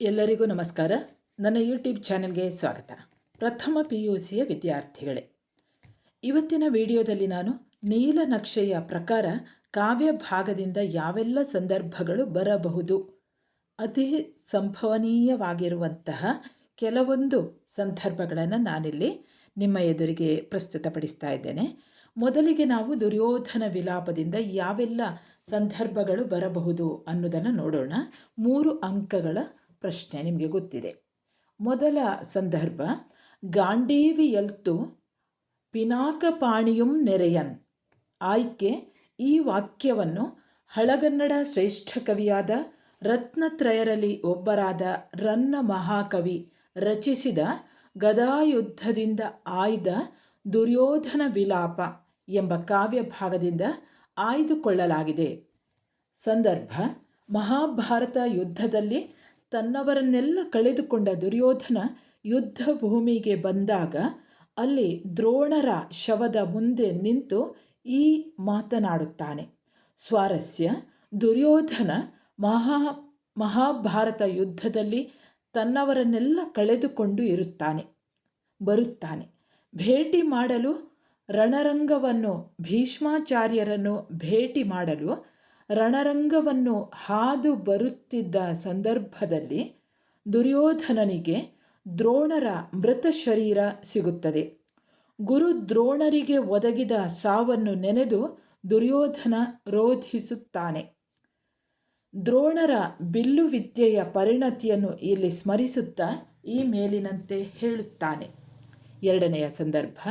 ಎಲ್ಲರಿಗೂ ನಮಸ್ಕಾರ. ನನ್ನ ಯೂಟ್ಯೂಬ್ ಚಾನೆಲ್ಗೆ ಸ್ವಾಗತ. ಪ್ರಥಮ ಪಿ ಯು ಸಿಯ ವಿದ್ಯಾರ್ಥಿಗಳೇ, ಇವತ್ತಿನ ವಿಡಿಯೋದಲ್ಲಿ ನಾನು ನೀಲನಕ್ಷೆಯ ಪ್ರಕಾರ ಕಾವ್ಯ ಭಾಗದಿಂದ ಯಾವೆಲ್ಲ ಸಂದರ್ಭಗಳು ಬರಬಹುದು, ಅತಿ ಸಂಭವನೀಯವಾಗಿರುವಂತಹ ಕೆಲವೊಂದು ಸಂದರ್ಭಗಳನ್ನು ನಾನಿಲ್ಲಿ ನಿಮ್ಮ ಎದುರಿಗೆ ಪ್ರಸ್ತುತಪಡಿಸ್ತಾ ಇದ್ದೇನೆ. ಮೊದಲಿಗೆ ನಾವು ದುರ್ಯೋಧನ ವಿಲಾಪದಿಂದ ಯಾವೆಲ್ಲ ಸಂದರ್ಭಗಳು ಬರಬಹುದು ಅನ್ನೋದನ್ನು ನೋಡೋಣ. ಮೂರು ಅಂಕಗಳ ಪ್ರಶ್ನೆ ನಿಮಗೆ ಗೊತ್ತಿದೆ. ಮೊದಲ ಸಂದರ್ಭ, ಗಾಂಡೀವಿಯಲ್ತು ಪಿನಾಕಪಾಣಿಯುಂ ನೆರೆಯನ್. ಆಯ್ಕೆ, ಈ ವಾಕ್ಯವನ್ನು ಹಳಗನ್ನಡ ಶ್ರೇಷ್ಠ ಕವಿಯಾದ ರತ್ನತ್ರಯರಲ್ಲಿ ಒಬ್ಬರಾದ ರನ್ನ ಮಹಾಕವಿ ರಚಿಸಿದ ಗದಾಯುದ್ಧದಿಂದ ಆಯ್ದ ದುರ್ಯೋಧನ ವಿಲಾಪ ಎಂಬ ಕಾವ್ಯ ಭಾಗದಿಂದ ಆಯ್ದುಕೊಳ್ಳಲಾಗಿದೆ. ಸಂದರ್ಭ, ಮಹಾಭಾರತ ಯುದ್ಧದಲ್ಲಿ ತನ್ನವರನ್ನೆಲ್ಲ ಕಳೆದುಕೊಂಡ ದುರ್ಯೋಧನ ಯುದ್ಧ ಭೂಮಿಗೆ ಬಂದಾಗ ಅಲ್ಲಿ ದ್ರೋಣರ ಶವದ ಮುಂದೆ ನಿಂತು ಈ ಮಾತನಾಡುತ್ತಾನೆ. ಸ್ವಾರಸ್ಯ, ದುರ್ಯೋಧನ ಮಹಾ, ಮಹಾಭಾರತ ಯುದ್ಧದಲ್ಲಿ ತನ್ನವರನ್ನೆಲ್ಲ ಕಳೆದುಕೊಂಡು ಇರುತ್ತಾನೆ, ಬರುತ್ತಾನೆ. ಭೇಟಿ ಮಾಡಲು, ರಣರಂಗವನ್ನು ಭೀಷ್ಮಾಚಾರ್ಯರನ್ನು ಭೇಟಿ ಮಾಡಲು ರಣರಂಗವನ್ನು ಹಾದು ಬರುತ್ತಿದ್ದ ಸಂದರ್ಭದಲ್ಲಿ ದುರ್ಯೋಧನನಿಗೆ ದ್ರೋಣರ ಮೃತ ಶರೀರ ಸಿಗುತ್ತದೆ. ಗುರು ದ್ರೋಣರಿಗೆ ಒದಗಿದ ಸಾವನ್ನು ನೆನೆದು ದುರ್ಯೋಧನ ರೋಧಿಸುತ್ತಾನೆ. ದ್ರೋಣರ ಬಿಲ್ಲು ವಿದ್ಯೆಯ ಪರಿಣತಿಯನ್ನು ಇಲ್ಲಿ ಸ್ಮರಿಸುತ್ತಾ ಈ ಮೇಲಿನಂತೆ ಹೇಳುತ್ತಾನೆ. ಎರಡನೆಯ ಸಂದರ್ಭ,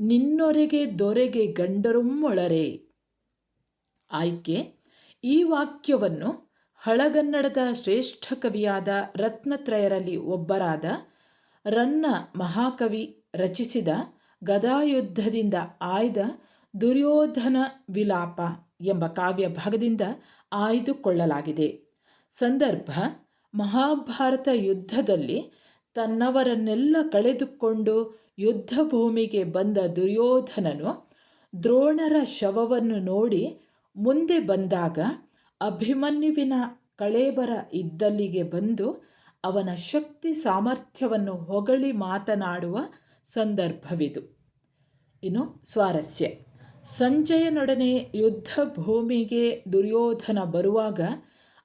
ನಿನ್ನೊರೆಗೆ ದೊರೆಗೆ ಗಂಡರುಮ್ಮೊಳರೆ. ಆಯ್ಕೆ ಈ ವಾಕ್ಯವನ್ನು ಹಳಗನ್ನಡದ ಶ್ರೇಷ್ಠ ಕವಿಯಾದ ರತ್ನತ್ರಯರಲ್ಲಿ ಒಬ್ಬರಾದ ರನ್ನ ಮಹಾಕವಿ ರಚಿಸಿದ ಗದಾಯುದ್ಧದಿಂದ ಆಯ್ದ ದುರ್ಯೋಧನ ವಿಲಾಪ ಎಂಬ ಕಾವ್ಯ ಭಾಗದಿಂದ ಆಯ್ದುಕೊಳ್ಳಲಾಗಿದೆ. ಸಂದರ್ಭ, ಮಹಾಭಾರತ ಯುದ್ಧದಲ್ಲಿ ತನ್ನವರನ್ನೆಲ್ಲ ಕಳೆದುಕೊಂಡು ಯುದ್ಧ ಭೂಮಿಗೆ ಬಂದ ದುರ್ಯೋಧನನು ದ್ರೋಣರ ಶವವನ್ನು ನೋಡಿ ಮುಂದೆ ಬಂದಾಗ ಅಭಿಮನ್ಯುವಿನ ಕಳೇಬರ ಇದ್ದಲ್ಲಿಗೆ ಬಂದು ಅವನ ಶಕ್ತಿ ಸಾಮರ್ಥ್ಯವನ್ನು ಹೊಗಳಿ ಮಾತನಾಡುವ ಸಂದರ್ಭವಿದು. ಇನ್ನು ಸ್ವಾರಸ್ಯ. ಸಂಜಯನೊಡನೆ ಯುದ್ಧ ಭೂಮಿಗೆ ದುರ್ಯೋಧನ ಬರುವಾಗ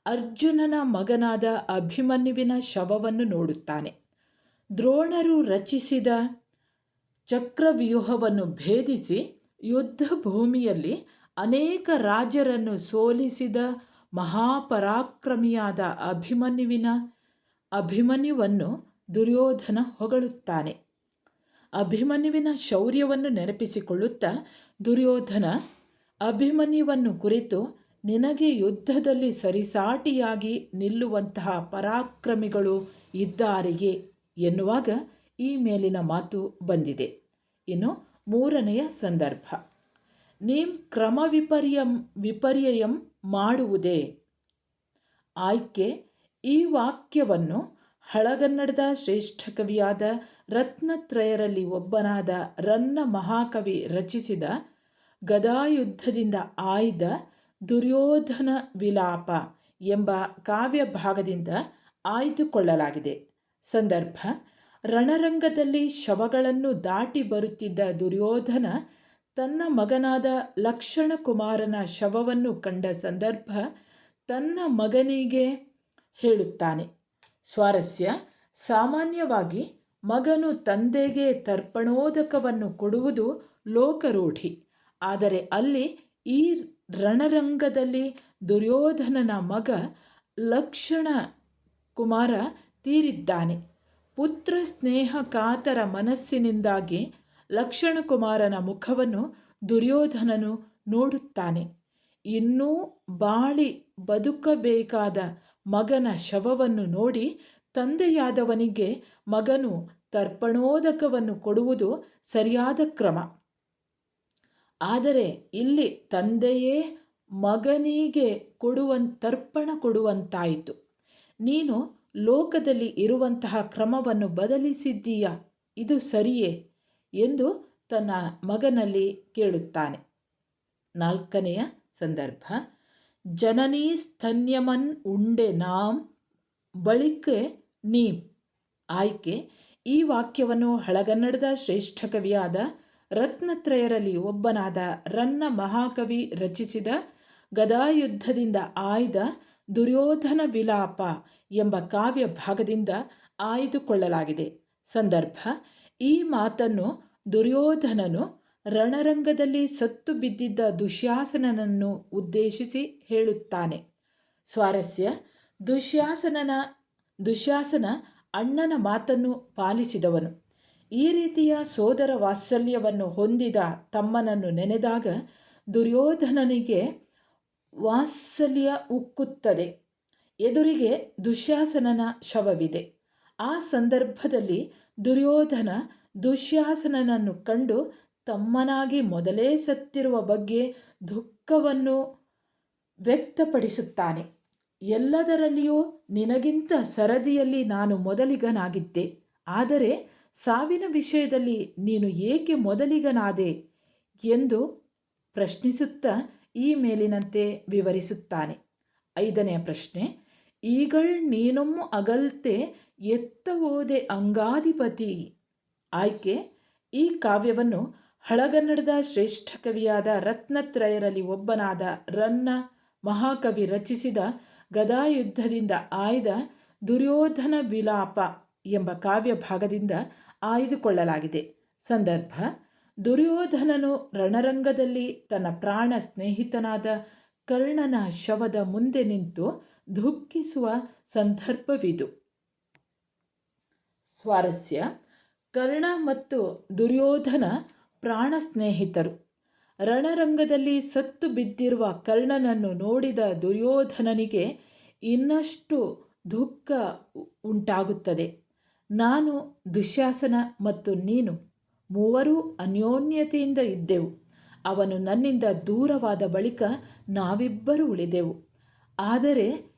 ಅರ್ಜುನನ ಮಗನಾದ ಅಭಿಮನ್ಯುವಿನ ಶವವನ್ನು ನೋಡುತ್ತಾನೆ. ದ್ರೋಣರು ರಚಿಸಿದ ಚಕ್ರವ್ಯೂಹವನ್ನು ಭೇದಿಸಿ ಯುದ್ಧ ಭೂಮಿಯಲ್ಲಿ ಅನೇಕ ರಾಜರನ್ನು ಸೋಲಿಸಿದ ಮಹಾಪರಾಕ್ರಮಿಯಾದ ಅಭಿಮನ್ಯುವಿನ ಅಭಿಮನ್ಯುವನ್ನು ದುರ್ಯೋಧನ ಹೊಗಳುತ್ತಾನೆ. ಅಭಿಮನ್ಯುವಿನ ಶೌರ್ಯವನ್ನು ನೆನಪಿಸಿಕೊಳ್ಳುತ್ತಾ ದುರ್ಯೋಧನ, ಅಭಿಮನ್ಯುವನ್ನು ಕುರಿತು ನಿನಗೆ ಯುದ್ಧದಲ್ಲಿ ಸರಿಸಾಟಿಯಾಗಿ ನಿಲ್ಲುವಂತಹ ಪರಾಕ್ರಮಿಗಳು ಇದ್ದಾರೆಯೇ? ಎನ್ನುವಾಗ ಈ ಮೇಲಿನ ಮಾತು ಬಂದಿದೆ. ಇನ್ನು ಮೂರನೆಯ ಸಂದರ್ಭ. ನೀಂ ಕ್ರಮ ವಿಪರ್ಯಂ, ವಿಪರ್ಯಯಂ ಮಾಡುವುದೇ. ಆಯ್ಕೆ, ಈ ವಾಕ್ಯವನ್ನು ಹಳಗನ್ನಡದ ಶ್ರೇಷ್ಠ ಕವಿಯಾದ ರತ್ನತ್ರಯರಲ್ಲಿ ಒಬ್ಬನಾದ ರನ್ನ ಮಹಾಕವಿ ರಚಿಸಿದ ಗದಾಯುದ್ಧದಿಂದ ಆಯ್ದ ದುರ್ಯೋಧನ ವಿಲಾಪ ಎಂಬ ಕಾವ್ಯ ಭಾಗದಿಂದ ಆಯ್ದುಕೊಳ್ಳಲಾಗಿದೆ. ಸಂದರ್ಭ, ರಣರಂಗದಲ್ಲಿ ಶವಗಳನ್ನು ದಾಟಿ ಬರುತ್ತಿದ್ದ ದುರ್ಯೋಧನ ತನ್ನ ಮಗನಾದ ಲಕ್ಷಣ ಕುಮಾರನ ಶವವನ್ನು ಕಂಡ ಸಂದರ್ಭ ತನ್ನ ಮಗನಿಗೆ ಹೇಳುತ್ತಾನೆ. ಸ್ವಾರಸ್ಯ, ಸಾಮಾನ್ಯವಾಗಿ ಮಗನು ತಂದೆಗೆ ತರ್ಪಣೋದಕವನ್ನು ಕೊಡುವುದು ಲೋಕರೂಢಿ. ಆದರೆ ಅಲ್ಲಿ ಈ ರಣರಂಗದಲ್ಲಿ ದುರ್ಯೋಧನನ ಮಗ ಲಕ್ಷಣ ಕುಮಾರ ತೀರಿದ್ದಾನೆ. ಪುತ್ರ ಸ್ನೇಹ ಕಾತರ ಮನಸ್ಸಿನಿಂದಾಗಿ ಲಕ್ಷಣಕುಮಾರನ ಮುಖವನ್ನು ದುರ್ಯೋಧನನು ನೋಡುತ್ತಾನೆ. ಇನ್ನೂ ಬಾಳಿ ಬದುಕಬೇಕಾದ ಮಗನ ಶವವನ್ನು ನೋಡಿ ತಂದೆಯಾದವನಿಗೆ ಮಗನು ತರ್ಪಣೋದಕವನ್ನು ಕೊಡುವುದು ಸರಿಯಾದ ಕ್ರಮ. ಆದರೆ ಇಲ್ಲಿ ತಂದೆಯೇ ಮಗನಿಗೆ ಕೊಡುವ ತರ್ಪಣ ಕೊಡುವಂತಾಯಿತು. ನೀನು ಲೋಕದಲ್ಲಿ ಇರುವಂತಹ ಕ್ರಮವನ್ನು ಬದಲಿಸಿದ್ದೀಯ? ಇದು ಸರಿಯೇ? ಎಂದು ತನ್ನ ಮಗನಲ್ಲಿ ಕೇಳುತ್ತಾನೆ. ನಾಲ್ಕನೆಯ ಸಂದರ್ಭ. ಜನನೀ ಸ್ತನ್ಯಮನ್ ಉಂಡೆ ನಾಮ್ ಬಳಿಕೆ ನೀ. ಆಯ್ಕೆ, ಈ ವಾಕ್ಯವನ್ನು ಹಳಗನ್ನಡದ ಶ್ರೇಷ್ಠ ಕವಿಯಾದ ರತ್ನತ್ರಯರಲ್ಲಿ ಒಬ್ಬನಾದ ರನ್ನ ಮಹಾಕವಿ ರಚಿಸಿದ ಗದಾಯುದ್ಧದಿಂದ ಆಯ್ದ ದುರ್ಯೋಧನ ವಿಲಾಪ ಎಂಬ ಕಾವ್ಯ ಭಾಗದಿಂದ ಆಯ್ದುಕೊಳ್ಳಲಾಗಿದೆ. ಸಂದರ್ಭ. ಈ ಮಾತನ್ನು ದುರ್ಯೋಧನನು ರಣರಂಗದಲ್ಲಿ ಸತ್ತು ಬಿದ್ದಿದ್ದ ದುಶ್ಯಾಸನನನ್ನು ಉದ್ದೇಶಿಸಿ ಹೇಳುತ್ತಾನೆ. ಸ್ವಾರಸ್ಯ, ದುಶ್ಯಾಸನನ, ದುಶ್ಯಾಸನ ಅಣ್ಣನ ಮಾತನ್ನು ಪಾಲಿಸಿದವನು. ಈ ರೀತಿಯ ಸೋದರ ವಾತ್ಸಲ್ಯವನ್ನು ಹೊಂದಿದ ತಮ್ಮನನ್ನು ನೆನೆದಾಗ ದುರ್ಯೋಧನನಿಗೆ ವಾತ್ಸಲ್ಯ ಉಕ್ಕುತ್ತದೆ. ಎದುರಿಗೆ ದುಶ್ಯಾಸನನ ಶವವಿದೆ. ಆ ಸಂದರ್ಭದಲ್ಲಿ ದುರ್ಯೋಧನ ದುಶ್ಯಾಸನನನ್ನು ಕಂಡು ತಮ್ಮನಾಗಿ ಮೊದಲೇ ಸತ್ತಿರುವ ಬಗ್ಗೆ ದುಃಖವನ್ನು ವ್ಯಕ್ತಪಡಿಸುತ್ತಾನೆ. ಎಲ್ಲದರಲ್ಲಿಯೂ ನಿನಗಿಂತ ಸರದಿಯಲ್ಲಿ ನಾನು ಮೊದಲಿಗನಾಗಿದ್ದೆ. ಆದರೆ ಸಾವಿನ ವಿಷಯದಲ್ಲಿ ನೀನು ಏಕೆ ಮೊದಲಿಗನಾದೆ ಎಂದು ಪ್ರಶ್ನಿಸುತ್ತಾ ಈ ಮೇಲಿನಂತೆ ವಿವರಿಸುತ್ತಾನೆ. ಐದನೆಯ ಪ್ರಶ್ನೆ ಈಗಳ್ ನೀನೊಮ್ಮು ಅಗಲ್ತೆ ಎತ್ತ ಓದೆ ಅಂಗಾಧಿಪತಿ. ಆಯ್ಕೆ, ಈ ಕಾವ್ಯವನ್ನು ಹಳಗನ್ನಡದ ಶ್ರೇಷ್ಠ ಕವಿಯಾದ ರತ್ನತ್ರಯರಲ್ಲಿ ಒಬ್ಬನಾದ ರನ್ನ ಮಹಾಕವಿ ರಚಿಸಿದ ಗದಾಯುದ್ಧದಿಂದ ಆಯ್ದ ದುರ್ಯೋಧನ ವಿಲಾಪ ಎಂಬ ಕಾವ್ಯ ಭಾಗದಿಂದ ಆಯ್ದುಕೊಳ್ಳಲಾಗಿದೆ. ಸಂದರ್ಭ, ದುರ್ಯೋಧನನು ರಣರಂಗದಲ್ಲಿ ತನ್ನ ಪ್ರಾಣ ಸ್ನೇಹಿತನಾದ ಕರ್ಣನ ಶವದ ಮುಂದೆ ನಿಂತು ದುಃಖಿಸುವ ಸಂದರ್ಭವಿದು. ಸ್ವಾರಸ್ಯ. ಕರ್ಣ ಮತ್ತು ದುರ್ಯೋಧನ ಪ್ರಾಣ ಸ್ನೇಹಿತರು. ರಣರಂಗದಲ್ಲಿ ಸತ್ತು ಬಿದ್ದಿರುವ ಕರ್ಣನನ್ನು ನೋಡಿದ ದುರ್ಯೋಧನನಿಗೆ ಇನ್ನಷ್ಟು ದುಃಖ ಉಂಟಾಗುತ್ತದೆ. ನಾನು ದುಶ್ಯಾಸನ ಮತ್ತು ನೀನು ಮೂವರೂ ಅನ್ಯೋನ್ಯತೆಯಿಂದ ಇದ್ದೆವು. ಅವನು ನನ್ನಿಂದ ದೂರವಾದ ಬಳಿಕ ನಾವಿಬ್ಬರು ಉಳಿದೆವು. ಆದರೆ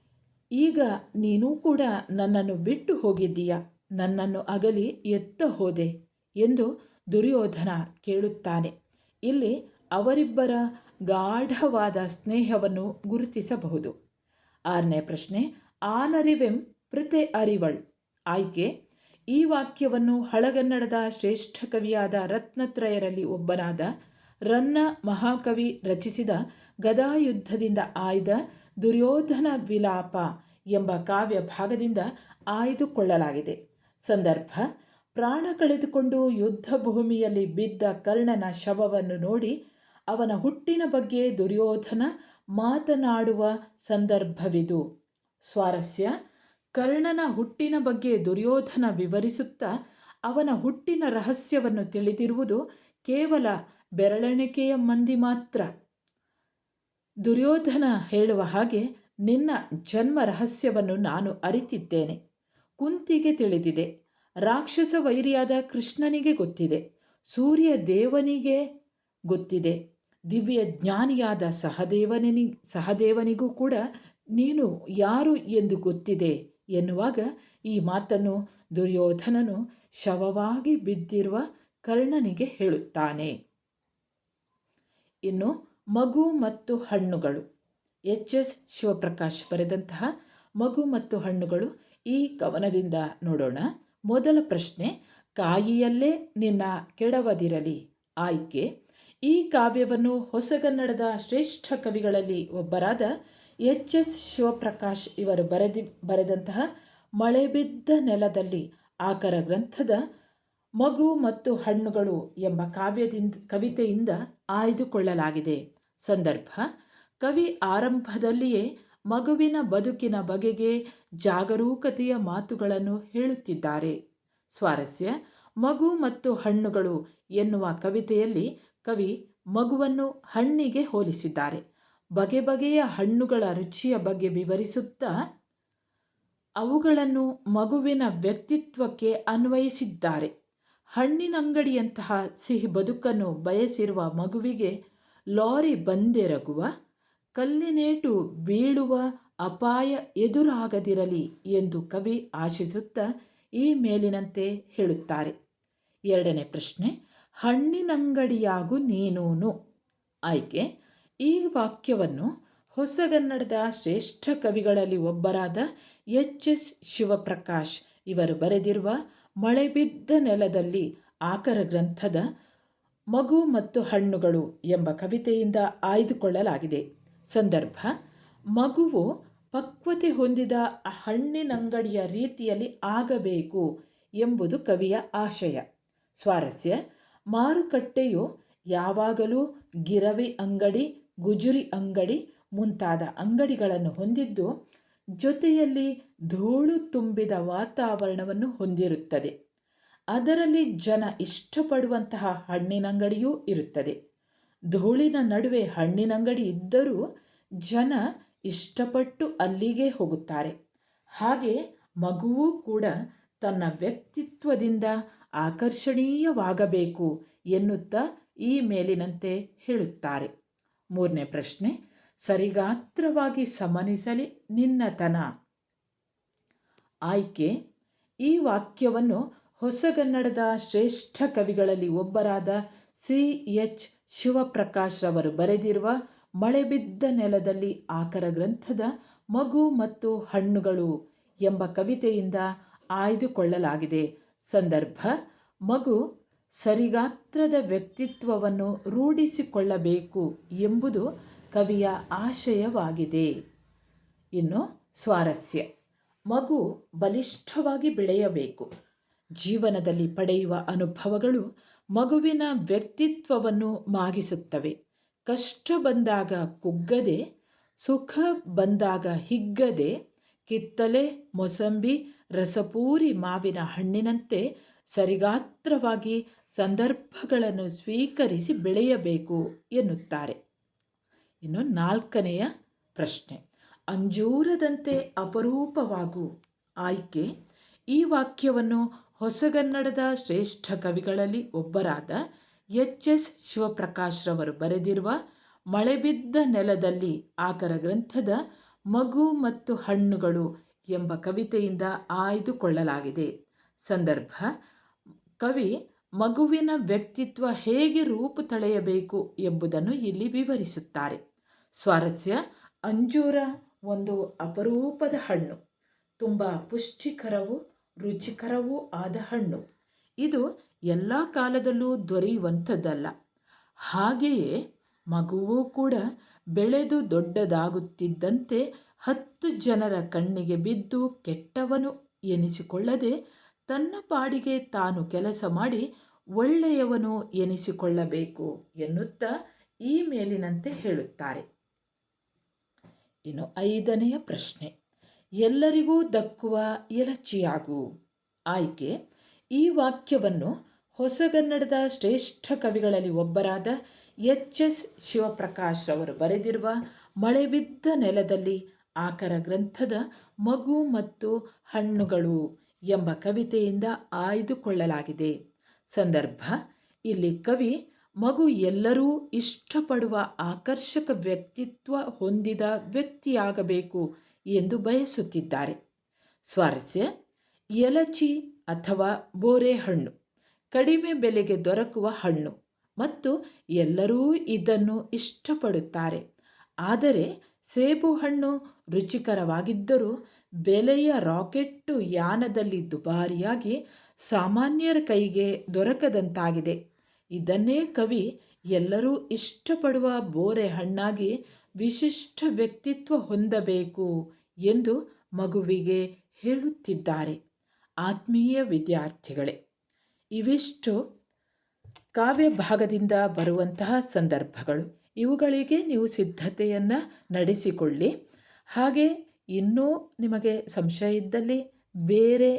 ಈಗ ನೀನೂ ಕೂಡ ನನ್ನನ್ನು ಬಿಟ್ಟು ಹೋಗಿದ್ದೀಯ? ನನ್ನನ್ನು ಅಗಲಿ ಎತ್ತ ಹೋದೆ ಎಂದು ದುರ್ಯೋಧನ ಕೇಳುತ್ತಾನೆ. ಇಲ್ಲಿ ಅವರಿಬ್ಬರ ಗಾಢವಾದ ಸ್ನೇಹವನ್ನು ಗುರುತಿಸಬಹುದು. ಆರನೇ ಪ್ರಶ್ನೆ ಆನರಿವೆಂ ಪ್ರತೆ ಅರಿವಳ್? ಆಯ್ಕೆ, ಈ ವಾಕ್ಯವನ್ನು ಹಳಗನ್ನಡದ ಶ್ರೇಷ್ಠ ಕವಿಯಾದ ರತ್ನತ್ರಯರಲ್ಲಿ ಒಬ್ಬನಾದ ರನ್ನ ಮಹಾಕವಿ ರಚಿಸಿದ ಗದಾಯುದ್ಧದಿಂದ ಆಯ್ದ ದುರ್ಯೋಧನ ವಿಲಾಪ ಎಂಬ ಕಾವ್ಯ ಭಾಗದಿಂದ ಆಯ್ದುಕೊಳ್ಳಲಾಗಿದೆ. ಸಂದರ್ಭ, ಪ್ರಾಣ ಕಳೆದುಕೊಂಡು ಯುದ್ಧ ಭೂಮಿಯಲ್ಲಿ ಬಿದ್ದ ಕರ್ಣನ ಶವವನ್ನು ನೋಡಿ ಅವನ ಹುಟ್ಟಿನ ಬಗ್ಗೆ ದುರ್ಯೋಧನ ಮಾತನಾಡುವ ಸಂದರ್ಭವಿದು. ಸ್ವಾರಸ್ಯ, ಕರ್ಣನ ಹುಟ್ಟಿನ ಬಗ್ಗೆ ದುರ್ಯೋಧನ ವಿವರಿಸುತ್ತಾ ಅವನ ಹುಟ್ಟಿನ ರಹಸ್ಯವನ್ನು ತಿಳಿದಿರುವುದು ಕೇವಲ ಬೆರಳೆಣಿಕೆಯ ಮಂದಿ ಮಾತ್ರ. ದುರ್ಯೋಧನ ಹೇಳುವ ಹಾಗೆ ನಿನ್ನ ಜನ್ಮ ರಹಸ್ಯವನ್ನು ನಾನು ಅರಿತಿದ್ದೇನೆ. ಕುಂತಿಗೆ ತಿಳಿದಿದೆ. ರಾಕ್ಷಸ ವೈರಿಯಾದ ಕೃಷ್ಣನಿಗೆ ಗೊತ್ತಿದೆ. ಸೂರ್ಯ ದೇವನಿಗೆ ಗೊತ್ತಿದೆ. ದಿವ್ಯ ಜ್ಞಾನಿಯಾದ ಸಹದೇವನಿ ಸಹದೇವನಿಗೂ ಕೂಡ ನೀನು ಯಾರು ಎಂದು ಗೊತ್ತಿದೆ ಎನ್ನುವಾಗ ಈ ಮಾತನ್ನು ದುರ್ಯೋಧನನು ಶವವಾಗಿ ಬಿದ್ದಿರುವ ಕರ್ಣನಿಗೆ ಹೇಳುತ್ತಾನೆ. ಇನ್ನು ಮಗು ಮತ್ತು ಹಣ್ಣುಗಳು. ಎಚ್ ಎಸ್ ಶಿವಪ್ರಕಾಶ್ ಬರೆದಂತಹ ಮಗು ಮತ್ತು ಹಣ್ಣುಗಳು ಈ ಕವನದಿಂದ ನೋಡೋಣ. ಮೊದಲ ಪ್ರಶ್ನೆ, ಕಾಯಿಯಲ್ಲೇ ನಿನ್ನ ಕೆಡವದಿರಲಿ? ಆಯ್ಕೆ, ಈ ಕಾವ್ಯವನ್ನು ಹೊಸಗನ್ನಡದ ಶ್ರೇಷ್ಠ ಕವಿಗಳಲ್ಲಿ ಒಬ್ಬರಾದ ಎಚ್ ಎಸ್ ಶಿವಪ್ರಕಾಶ್ ಇವರು ಬರೆದಿ, ಬರೆದಂತಹ ಮಳೆಬಿದ್ದ ನೆಲದಲ್ಲಿ, ಆಕರ ಗ್ರಂಥದ ಮಗು ಮತ್ತು ಹಣ್ಣುಗಳು ಎಂಬ ಕಾವ್ಯದಿಂದ, ಕವಿತೆಯಿಂದ ಆಯ್ದುಕೊಳ್ಳಲಾಗಿದೆ. ಸಂದರ್ಭ, ಕವಿ ಆರಂಭದಲ್ಲಿಯೇ ಮಗುವಿನ ಬದುಕಿನ ಬಗೆಗೆ ಜಾಗರೂಕತೆಯ ಮಾತುಗಳನ್ನು ಹೇಳುತ್ತಿದ್ದಾರೆ. ಸ್ವಾರಸ್ಯ, ಮಗು ಮತ್ತು ಹಣ್ಣುಗಳು ಎನ್ನುವ ಕವಿತೆಯಲ್ಲಿ ಕವಿ ಮಗುವನ್ನು ಹಣ್ಣಿಗೆ ಹೋಲಿಸಿದ್ದಾರೆ. ಬಗೆ ಬಗೆಯ ಹಣ್ಣುಗಳ ರುಚಿಯ ಬಗ್ಗೆ ವಿವರಿಸುತ್ತಾ, ಅವುಗಳನ್ನು ಮಗುವಿನ ವ್ಯಕ್ತಿತ್ವಕ್ಕೆ ಅನ್ವಯಿಸಿದ್ದಾರೆ. ಹಣ್ಣಿನಂಗಡಿಯಂತಹ ಸಿಹಿ ಬದುಕನ್ನು ಬಯಸಿರುವ ಮಗುವಿಗೆ ಲಾರಿ ಬಂದೆರಗುವ ಕಲ್ಲಿನೇಟು ಬೀಳುವ ಅಪಾಯ ಎದುರಾಗದಿರಲಿ ಎಂದು ಕವಿ ಆಶಿಸುತ್ತಾ ಈ ಮೇಲಿನಂತೆ ಹೇಳುತ್ತಾರೆ. ಎರಡನೇ ಪ್ರಶ್ನೆ ಹಣ್ಣಿನಂಗಡಿಯಾಗು ನೀನೂನು? ಆಯ್ಕೆ, ಈ ವಾಕ್ಯವನ್ನು ಹೊಸಗನ್ನಡದ ಶ್ರೇಷ್ಠ ಕವಿಗಳಲ್ಲಿ ಒಬ್ಬರಾದ ಎಚ್ ಎಸ್ ಶಿವಪ್ರಕಾಶ್ ಇವರು ಬರೆದಿರುವ ಮಳೆ ಬಿದ್ದ ನೆಲದಲ್ಲಿ ಆಕರ ಗ್ರಂಥದ ಮಗು ಮತ್ತು ಹಣ್ಣುಗಳು ಎಂಬ ಕವಿತೆಯಿಂದ ಆಯ್ದುಕೊಳ್ಳಲಾಗಿದೆ. ಸಂದರ್ಭ, ಮಗುವು ಪಕ್ವತೆ ಹೊಂದಿದ ಹಣ್ಣಿನಂಗಡಿಯ ರೀತಿಯಲ್ಲಿ ಆಗಬೇಕು ಎಂಬುದು ಕವಿಯ ಆಶಯ. ಸ್ವಾರಸ್ಯ, ಮಾರುಕಟ್ಟೆಯು ಯಾವಾಗಲೂ ಗಿರವಿ ಅಂಗಡಿ, ಗುಜುರಿ ಅಂಗಡಿ ಮುಂತಾದ ಅಂಗಡಿಗಳನ್ನು ಹೊಂದಿದ್ದು ಜೊತೆಯಲ್ಲಿ ಧೂಳು ತುಂಬಿದ ವಾತಾವರಣವನ್ನು ಹೊಂದಿರುತ್ತದೆ. ಅದರಲ್ಲಿ ಜನ ಇಷ್ಟಪಡುವಂತಹ ಹಣ್ಣಿನಂಗಡಿಯೂ ಇರುತ್ತದೆ. ಧೂಳಿನ ನಡುವೆ ಹಣ್ಣಿನಂಗಡಿ ಇದ್ದರೂ ಜನ ಇಷ್ಟಪಟ್ಟು ಅಲ್ಲಿಗೆ ಹೋಗುತ್ತಾರೆ. ಹಾಗೆ ಮಗುವೂ ಕೂಡ ತನ್ನ ವ್ಯಕ್ತಿತ್ವದಿಂದ ಆಕರ್ಷಣೀಯವಾಗಬೇಕು ಎನ್ನುತ್ತಾ ಈ ಮೇಲಿನಂತೆ ಹೇಳುತ್ತಾರೆ. ಮೂರನೇ ಪ್ರಶ್ನೆ ಸರಿಗಾತ್ರವಾಗಿ ಸಮನಿಸಲಿ ನಿನ್ನತನ ಆಯ್ಕೆ, ಈ ವಾಕ್ಯವನ್ನು ಹೊಸಗನ್ನಡದ ಶ್ರೇಷ್ಠ ಕವಿಗಳಲ್ಲಿ ಒಬ್ಬರಾದ ಸಿ. ಎಚ್. ಶಿವಪ್ರಕಾಶ್ ರವರು ಬರೆದಿರುವ ಮಳೆಬಿದ್ದ ನೆಲದಲ್ಲಿ ಆಕರ ಗ್ರಂಥದ ಮಗು ಮತ್ತು ಹಣ್ಣುಗಳು ಎಂಬ ಕವಿತೆಯಿಂದ ಆಯ್ದುಕೊಳ್ಳಲಾಗಿದೆ. ಸಂದರ್ಭ, ಮಗು ಸರಿಗಾತ್ರದ ವ್ಯಕ್ತಿತ್ವವನ್ನು ರೂಢಿಸಿಕೊಳ್ಳಬೇಕು ಎಂಬುದು ಕವಿಯ ಆಶಯವಾಗಿದೆ. ಇನ್ನು ಸ್ವಾರಸ್ಯ. ಮಗು ಬಲಿಷ್ಠವಾಗಿ ಬೆಳೆಯಬೇಕು. ಜೀವನದಲ್ಲಿ ಪಡೆಯುವ ಅನುಭವಗಳು ಮಗುವಿನ ವ್ಯಕ್ತಿತ್ವವನ್ನು ಮಾಗಿಸುತ್ತವೆ. ಕಷ್ಟ ಬಂದಾಗ ಕುಗ್ಗದೆ, ಸುಖ ಬಂದಾಗ ಹಿಗ್ಗದೆ, ಕಿತ್ತಲೆ, ಮೊಸಂಬಿ, ರಸಪೂರಿ ಮಾವಿನ ಹಣ್ಣಿನಂತೆ ಸರಿಗಾತ್ರವಾಗಿ ಸಂದರ್ಭಗಳನ್ನು ಸ್ವೀಕರಿಸಿ ಬೆಳೆಯಬೇಕು ಎನ್ನುತ್ತಾರೆ. ಇನ್ನು ನಾಲ್ಕನೆಯ ಪ್ರಶ್ನೆ. ಅಂಜೂರದಂತೆ ಅಪರೂಪವಾಗು ಆಯ್ಕೆ. ಈ ವಾಕ್ಯವನ್ನು ಹೊಸಗನ್ನಡದ ಶ್ರೇಷ್ಠ ಕವಿಗಳಲ್ಲಿ ಒಬ್ಬರಾದ ಎಚ್ ಎಸ್ ಶಿವಪ್ರಕಾಶ್ ರವರು ಬರೆದಿರುವ ಮಳೆಬಿದ್ದ ನೆಲದಲ್ಲಿ ಆಕರ ಗ್ರಂಥದ ಮಗು ಮತ್ತು ಹಣ್ಣುಗಳು ಎಂಬ ಕವಿತೆಯಿಂದ ಆಯ್ದುಕೊಳ್ಳಲಾಗಿದೆ. ಸಂದರ್ಭ, ಕವಿ ಮಗುವಿನ ವ್ಯಕ್ತಿತ್ವ ಹೇಗೆ ರೂಪು ತಳೆಯಬೇಕು ಎಂಬುದನ್ನು ಇಲ್ಲಿ ವಿವರಿಸುತ್ತಾರೆ. ಸ್ವಾರಸ್ಯ, ಅಂಜೂರ ಒಂದು ಅಪರೂಪದ ಹಣ್ಣು. ತುಂಬ ಪುಷ್ಟಿಕರವೂ ರುಚಿಕರವೂ ಆದ ಹಣ್ಣು. ಇದು ಎಲ್ಲ ಕಾಲದಲ್ಲೂ ದೊರೆಯುವಂಥದ್ದಲ್ಲ. ಹಾಗೆಯೇ ಮಗುವೂ ಕೂಡ ಬೆಳೆದು ದೊಡ್ಡದಾಗುತ್ತಿದ್ದಂತೆ ಹತ್ತು ಜನರ ಕಣ್ಣಿಗೆ ಬಿದ್ದು ಕೆಟ್ಟವನು ಎನಿಸಿಕೊಳ್ಳದೆ ತನ್ನ ಪಾಡಿಗೆ ತಾನು ಕೆಲಸ ಮಾಡಿ ಒಳ್ಳೆಯವನು ಎನಿಸಿಕೊಳ್ಳಬೇಕು ಎನ್ನುತ್ತಾ ಈ ಮೇಲಿನಂತೆ ಹೇಳುತ್ತಾರೆ. ಇನ್ನು ಐದನೆಯ ಪ್ರಶ್ನೆ. ಎಲ್ಲರಿಗೂ ದಕ್ಕುವ ಎಲಚಿಯಾಗು ಆಯ್ಕೆ. ಈ ವಾಕ್ಯವನ್ನು ಹೊಸಗನ್ನಡದ ಶ್ರೇಷ್ಠ ಕವಿಗಳಲ್ಲಿ ಒಬ್ಬರಾದ ಎಚ್ ಎಸ್ ಶಿವಪ್ರಕಾಶ್ ರವರು ಬರೆದಿರುವ ಮಳೆಬಿದ್ದ ನೆಲದಲ್ಲಿ ಆಕರ ಗ್ರಂಥದ ಮಗು ಮತ್ತು ಹಣ್ಣುಗಳು. ಎಂಬ ಕವಿತೆಯಿಂದ ಆಯ್ದುಕೊಳ್ಳಲಾಗಿದೆ. ಸಂದರ್ಭ, ಇಲ್ಲಿ ಕವಿ ಮಗು ಎಲ್ಲರೂ ಇಷ್ಟಪಡುವ ಆಕರ್ಷಕ ವ್ಯಕ್ತಿತ್ವ ಹೊಂದಿದ ವ್ಯಕ್ತಿಯಾಗಬೇಕು ಎಂದು ಬಯಸುತ್ತಿದ್ದಾರೆ. ಸ್ವಾರಸ್ಯ, ಎಲಚಿ ಅಥವಾ ಬೋರೆ ಹಣ್ಣು ಕಡಿಮೆ ಬೆಲೆಗೆ ದೊರಕುವ ಹಣ್ಣು ಮತ್ತು ಎಲ್ಲರೂ ಇದನ್ನು ಇಷ್ಟಪಡುತ್ತಾರೆ. ಆದರೆ ಸೇಬು ಹಣ್ಣು ರುಚಿಕರವಾಗಿದ್ದರೂ ಬೆಲೆಯ ರಾಕೆಟ್ಟು ಯಾನದಲ್ಲಿ ದುಬಾರಿಯಾಗಿ ಸಾಮಾನ್ಯರ ಕೈಗೆ ದೊರಕದಂತಾಗಿದೆ. ಇದನ್ನೇ ಕವಿ ಎಲ್ಲರೂ ಇಷ್ಟಪಡುವ ಬೋರೆ ಹಣ್ಣಾಗಿ ವಿಶಿಷ್ಟ ವ್ಯಕ್ತಿತ್ವ ಹೊಂದಬೇಕು ಎಂದು ಮಗುವಿಗೆ ಹೇಳುತ್ತಿದ್ದಾರೆ. ಆತ್ಮೀಯ ವಿದ್ಯಾರ್ಥಿಗಳೇ, ಇವಿಷ್ಟು ಕಾವ್ಯ ಭಾಗದಿಂದ ಬರುವಂತಹ ಸಂದರ್ಭಗಳು. ಇವುಗಳಿಗೆ ನೀವು ಸಿದ್ಧತೆಯನ್ನು ನಡೆಸಿಕೊಳ್ಳಿ. ಹಾಗೆ ಇನ್ನೂ ನಿಮಗೆ ಸಂಶಯ ಇದ್ದಲ್ಲಿ ಬೇರೆ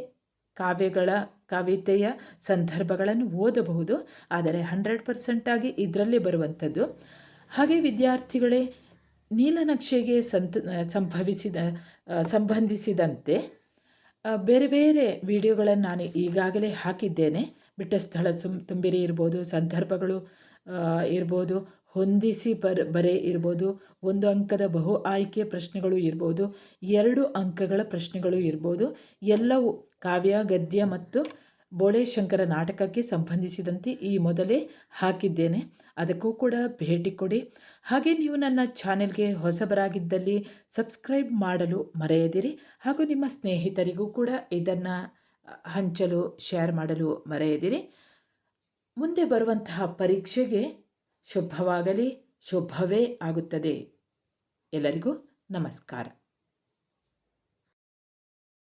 ಕಾವ್ಯಗಳ, ಕವಿತೆಯ ಸಂದರ್ಭಗಳನ್ನು ಓದಬಹುದು. ಆದರೆ ಹಂಡ್ರೆಡ್ ಪರ್ಸೆಂಟಾಗಿ ಇದರಲ್ಲೇ ಬರುವಂಥದ್ದು. ಹಾಗೆ ವಿದ್ಯಾರ್ಥಿಗಳೇ ನೀಲನಕ್ಷೆಗೆ ಸಂತ, ಸಂಭವಿಸಿದ ಸಂಬಂಧಿಸಿದಂತೆ ಬೇರೆ ಬೇರೆ ವಿಡಿಯೋಗಳನ್ನು ನಾನು ಈಗಾಗಲೇ ಹಾಕಿದ್ದೇನೆ. ಬಿಟ್ಟ ಸ್ಥಳ ಸುಮ್ ತುಂಬಿರಿ ಇರ್ಬೋದು, ಸಂದರ್ಭಗಳು ಇರ್ಬೋದು, ಹೊಂದಿಸಿ ಬರ್, ಬರೆ ಇರ್ಬೋದು, ಒಂದು ಅಂಕದ ಬಹು ಆಯ್ಕೆ ಪ್ರಶ್ನೆಗಳು ಇರ್ಬೋದು, ಎರಡು ಅಂಕಗಳ ಪ್ರಶ್ನೆಗಳು ಇರ್ಬೋದು, ಎಲ್ಲವೂ ಕಾವ್ಯ, ಗದ್ಯ ಮತ್ತು ಬೋಳೇಶಂಕರ ನಾಟಕಕ್ಕೆ ಸಂಬಂಧಿಸಿದಂತೆ ಈ ಮೊದಲೇ ಹಾಕಿದ್ದೇನೆ. ಅದಕ್ಕೂ ಕೂಡ ಭೇಟಿ ಕೊಡಿ. ಹಾಗೆ ನೀವು ನನ್ನ ಚಾನೆಲ್ಗೆ ಹೊಸಬರಾಗಿದ್ದಲ್ಲಿ ಸಬ್ಸ್ಕ್ರೈಬ್ ಮಾಡಲು ಮರೆಯದಿರಿ. ಹಾಗೂ ನಿಮ್ಮ ಸ್ನೇಹಿತರಿಗೂ ಕೂಡ ಇದನ್ನು ಹಂಚಲು, ಶೇರ್ ಮಾಡಲು ಮರೆಯದಿರಿ. ಮುಂದೆ ಬರುವಂತಹ ಪರೀಕ್ಷೆಗೆ ಶುಭವಾಗಲಿ ಶುಭವೇ ಆಗುತ್ತದೆ. ಎಲ್ಲರಿಗೂ ನಮಸ್ಕಾರ.